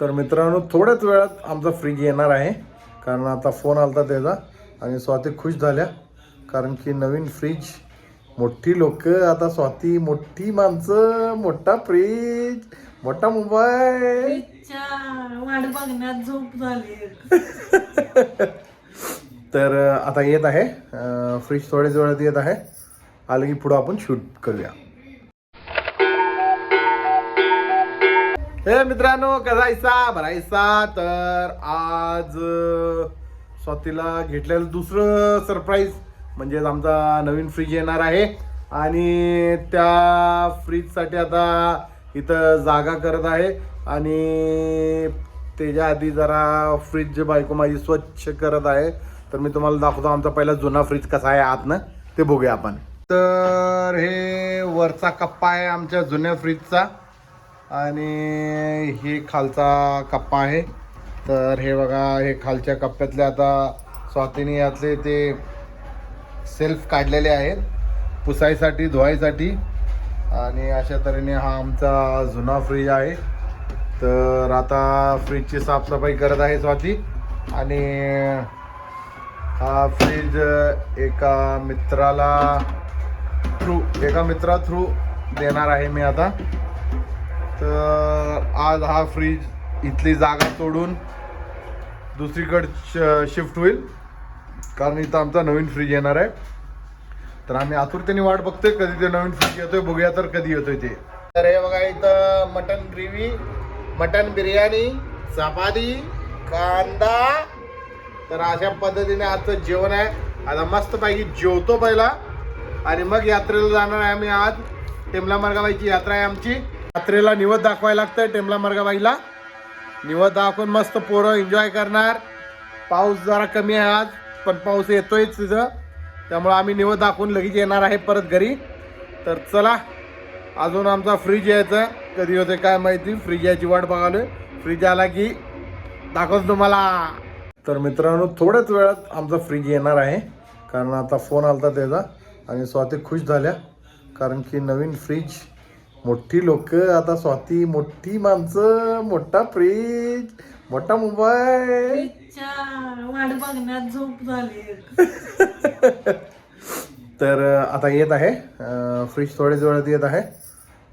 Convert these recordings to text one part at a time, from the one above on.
तर मित्रांनो थोड्याच वेळात आमचा फ्रीज येणार आहे. कारण आता फोन आलता त्याचा आणि स्वाती खुश झाल्या. कारण की नवीन फ्रीज मोठी लोक आता स्वाती मोठी माणसं मोठा फ्रीज मोठा मोबाईल इच्छा वाट बघण्यात झोप झाली. तर आता येत आहे. फ्रीज थोड्याच वेळात येत आहे. आलं की पुढं आपण शूट करूया. हे मित्रांनो कसायचा भरायचा तर आज स्वातीला घेतलेलं दुसरं सरप्राईज म्हणजेच आमचा नवीन फ्रीज येणार आहे. आणि त्या फ्रीजसाठी आता इथं जागा करत आहे. आणि त्याच्या आधी जरा फ्रीज बायको माझी स्वच्छ करत आहे. तर मी तुम्हाला दाखवतो आमचा पहिला जुना फ्रीज कसा आहे आतनं. ते बघूया आपण. तर हे वरचा कप्पा आहे आमच्या जुन्या फ्रीजचा आणि हे खालचा कप्पा आहे. तर हे बघा हे खालच्या कप्प्यातले आता स्वातीने यातले ते सेल्फ काढलेले आहेत. पुसायसाठी धुवायसाठी. आणि अशा तऱ्हेने हा आमचा जुना फ्रीज आहे. तर आता फ्रीजची साफसफाई करत आहे स्वाती. आणि हा फ्रीज एका मित्राला थ्रू एका मित्रा थ्रू देणार आहे मी आता. तर आज हा फ्रीज इथली जागा तोडून दुसरीकडे शिफ्ट होईल. कारण इथं आमचा नवीन फ्रीज येणार आहे. तर आम्ही आतुरतेने वाट बघतोय कधी ते नवीन फ्रीज येतोय बघूया तर कधी येतोय ते. तर हे बघा इथं mutton gravy mutton biryani chapati कांदा. तर अशा पद्धतीने आजचं जेवण आहे. आता मस्तपैकी जेवतो पहिला. आणि मग यात्रेला जाणार आहे आम्ही आज. टेमला मार्गाबाईची यात्रा आहे आमची. यात्रेला निवद दाखवायला लागतंय टेमला मार्गाबाईला. निवद दाखवून मस्त पोरं एन्जॉय करणार. पाऊस जरा कमी आहे आज पण पाऊस येतोयच तिथं. त्यामुळं आम्ही निवद दाखवून लगेच येणार आहे परत घरी. तर चला अजून आमचा फ्रीज यायचा. कधी होते काय माहिती फ्रीज यायची वाट बघालोय. फ्रीज आला की दाखवतो तुम्हाला. तर मित्रांनो थोड्याच वेळात आमचा फ्रीज येणार आहे. कारण आता फोन आलता त्याचा. आणि स्वाती खुश झाल्या. कारण की नवीन फ्रीज मोठी लोक आता स्वाती मोठी माणसं मोठा फ्रीज मोठा मोबाईल. इच्छा वाट बघण्यात झोप झाली. तर आता येत आहे. फ्रीज थोड्याच वेळात येत आहे.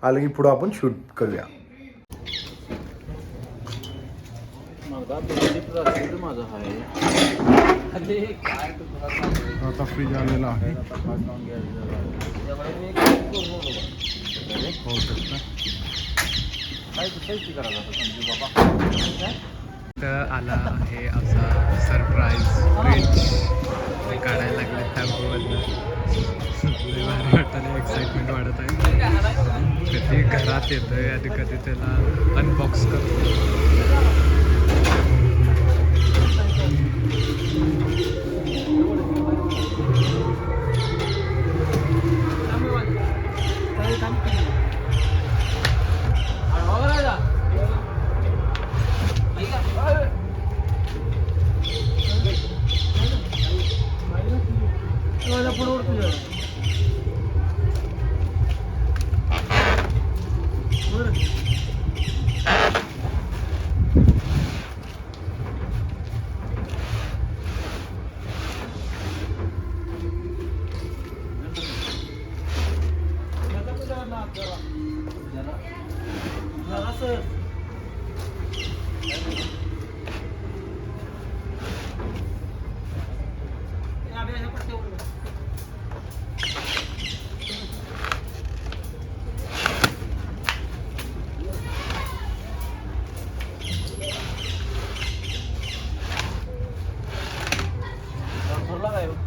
आलं की पुढं आपण शूट करूया. आता फ्रीज आलेला आहे. पाहू शकता तर आला आहे असा सरप्राईज फ्रीज काढायला लागले टॅम्पोमधनं भारी वाटतं एक्साइटमेंट वाढत आहे. कधी घरात येतोय आणि कधी त्याला अनबॉक्स करतो por la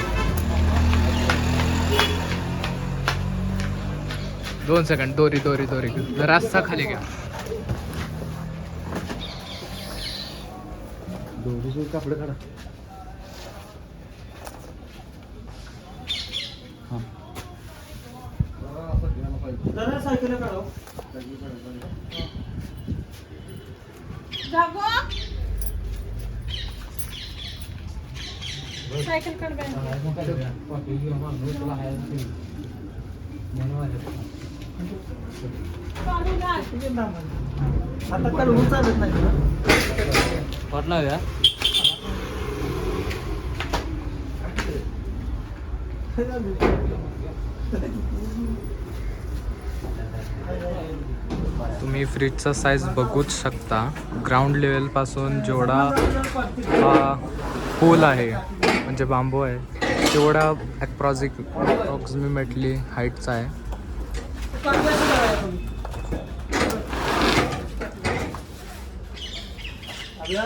दोन सेकंड दोरी दोरी दोरी. रस्ता खाली घ्या. कपडे काढा. जागो. सायकल काढ बाहेर. चालत नाही. का? तुम्ही फ्रीजचा साईज बघूच शकता. ग्राउंड लेवलपासून जेवढा हा पूल आहे म्हणजे बांबू आहे तेवढा ॲप्रॉझिक अप्रॉक्सिमेटली हाईटचा आहे. आपल्या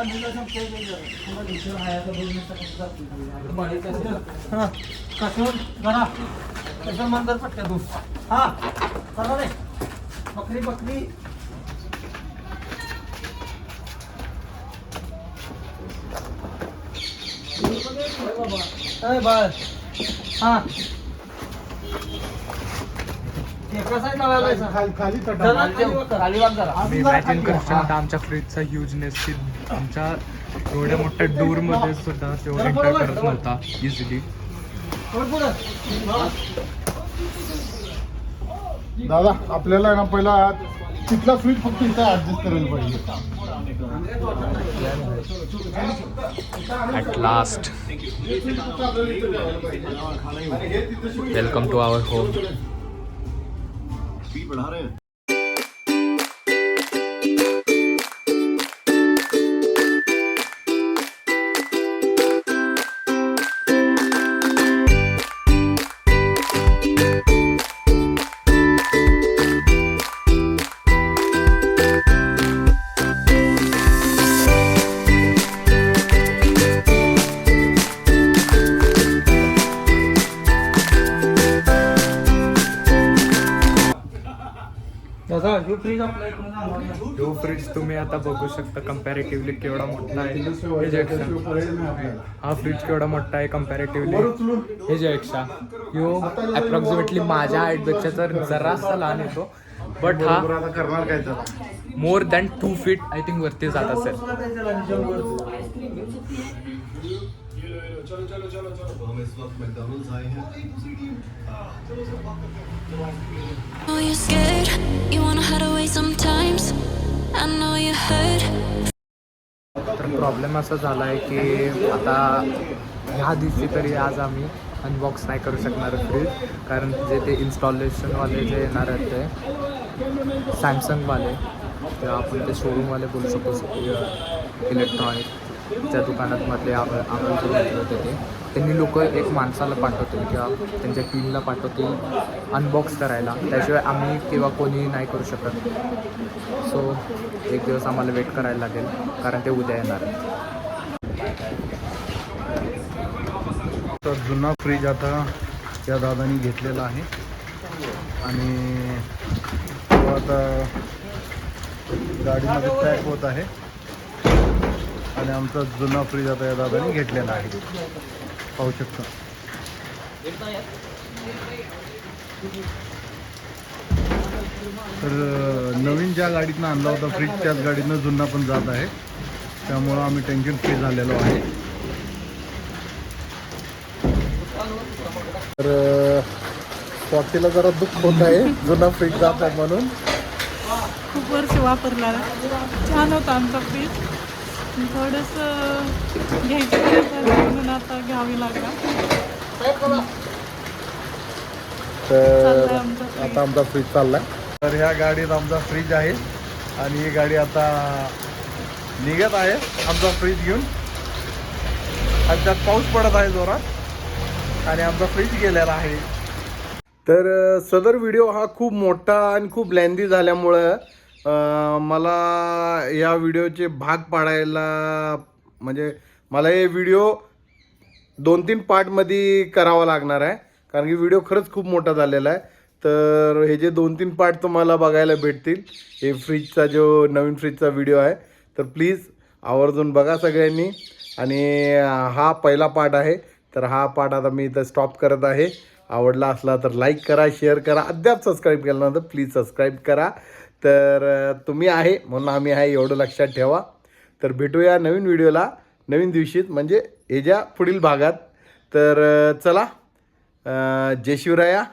कसं हा, जरा कसं मंदर पटक्या तू हा चला रे बकरी बकरी अरे बाळ हा एका साईड लावायला खाली खाली तटा जरा खाली वाका. खाली वाक जरा तुम्ही इमॅजिन करू शकता आमच्या फ्रीजचा ह्यूजनेस की आमच्या एवढ्या मोठ्या डोरमध्ये सुद्धा तेवढा एंटर करत नव्हता इझिली. दादा आपल्याला ना पहिला तिथला फ्रीज फक्त इथं ऍडजस्ट करायला पाहिजे. At last welcome to our home दादा ह्यो फ्रीज आपल्या इकडून आणला नाही. फ्रीज तुम्ही आता बघू शकता कम्पॅरेटिव्हली केवढा मोठा आहे. ह्याच्यापेक्षा हा फ्रीज केवढा मोठा आहे कम्पॅरेटिव्हली ह्याच्यापेक्षा यो अप्रॉक्सिमेटली माझ्या हाईटपेक्षा तर जरासा लहान येतो. बट हा करणार काय तर more than two feet I think वरती जात असेल. तर प्रॉब्लेम असा झाला आहे की आता ह्या दिवशी तरी आज आम्ही अनबॉक्स नाही करू शकणार फ्रीज कारण जे ते इन्स्टॉलेशनवाले जे येणार आहेत ते सॅमसंगवाले ते आपण ते शोरूमवाले बोलू शकतो इलेक्ट्रॉनिक त्या दुकानात मधले आपण जे घेतले होते ते त्यांनी लोक एक माणसाला पाठवतील किंवा त्यांच्या टीमला पाठवतील अनबॉक्स करायला. त्याशिवाय आम्ही किंवा कोणी नाही करू शकत. सो एक दिवस आम्हाला वेट करायला लागेल कारण ते उद्या येणार आहे तर जुना फ्रीज आता त्या दादानी घेतलेला आहे. आणि तो आता गाडीमध्ये पॅक होत आहे. आणि आमचा जुना फ्रीज आता या दादाने घेतलेला आहे. पाहू शकता. तर नवीन ज्या गाडीतनं आणला होता फ्रीज त्याच गाडीतनं जुना पण जात आहे. त्यामुळं आम्ही टेन्शन फ्री झालेलो आहे. तर स्वातीला जरा दुःख होत आहे. जुना फ्रीज जात आहे म्हणून. खूप वर्ष वापरला छान होता आमचा फ्रीज. थोडंसं घ्यायचं म्हणून आता घ्यावी लागला. तर चाललाय आमचा fridge. आता आमचा फ्रीज चाललाय. तर ह्या गाडीत आमचा फ्रीज आहे आणि ही गाडी आता निघत आहे आमचा फ्रीज घेऊन. आणि त्यात पाऊस पडत आहे जोरात आणि आमचा फ्रीज गेलेला आहे. तर अ, सदर व्हिडिओ हा खूप मोठा आणि खूप लेंदी झाल्यामुळं मला या व्हिडिओचे भाग पाडायला म्हणजे मला हे व्हिडिओ दोन तीन पार्टमध्ये करावा लागणार आहे. कारण की व्हिडिओ खरंच खूप मोठा झालेला आहे. तर हे जे दोन तीन पार्ट तुम्हाला बघायला भेटतील हे फ्रीजचा जो नवीन फ्रीजचा व्हिडिओ आहे तर प्लीज आवर्जून बघा सगळ्यांनी. आणि हा पहिला पार्ट आहे. तर हा पार्ट आता मी इथं स्टॉप करत आहे. आवडला असला तर लाईक करा शेअर करा. अद्याप सबस्क्राईब केलं नव्हतं प्लीज सबस्क्राईब करा. तर तुम्ही आहे म्हणून आम्ही आहे एवढं लक्षात ठेवा. तर भेटूया नवीन व्हिडिओला नवीन दिवशीत म्हणजे ह्याच्या पुढील भागात. तर चला जय शिवराया.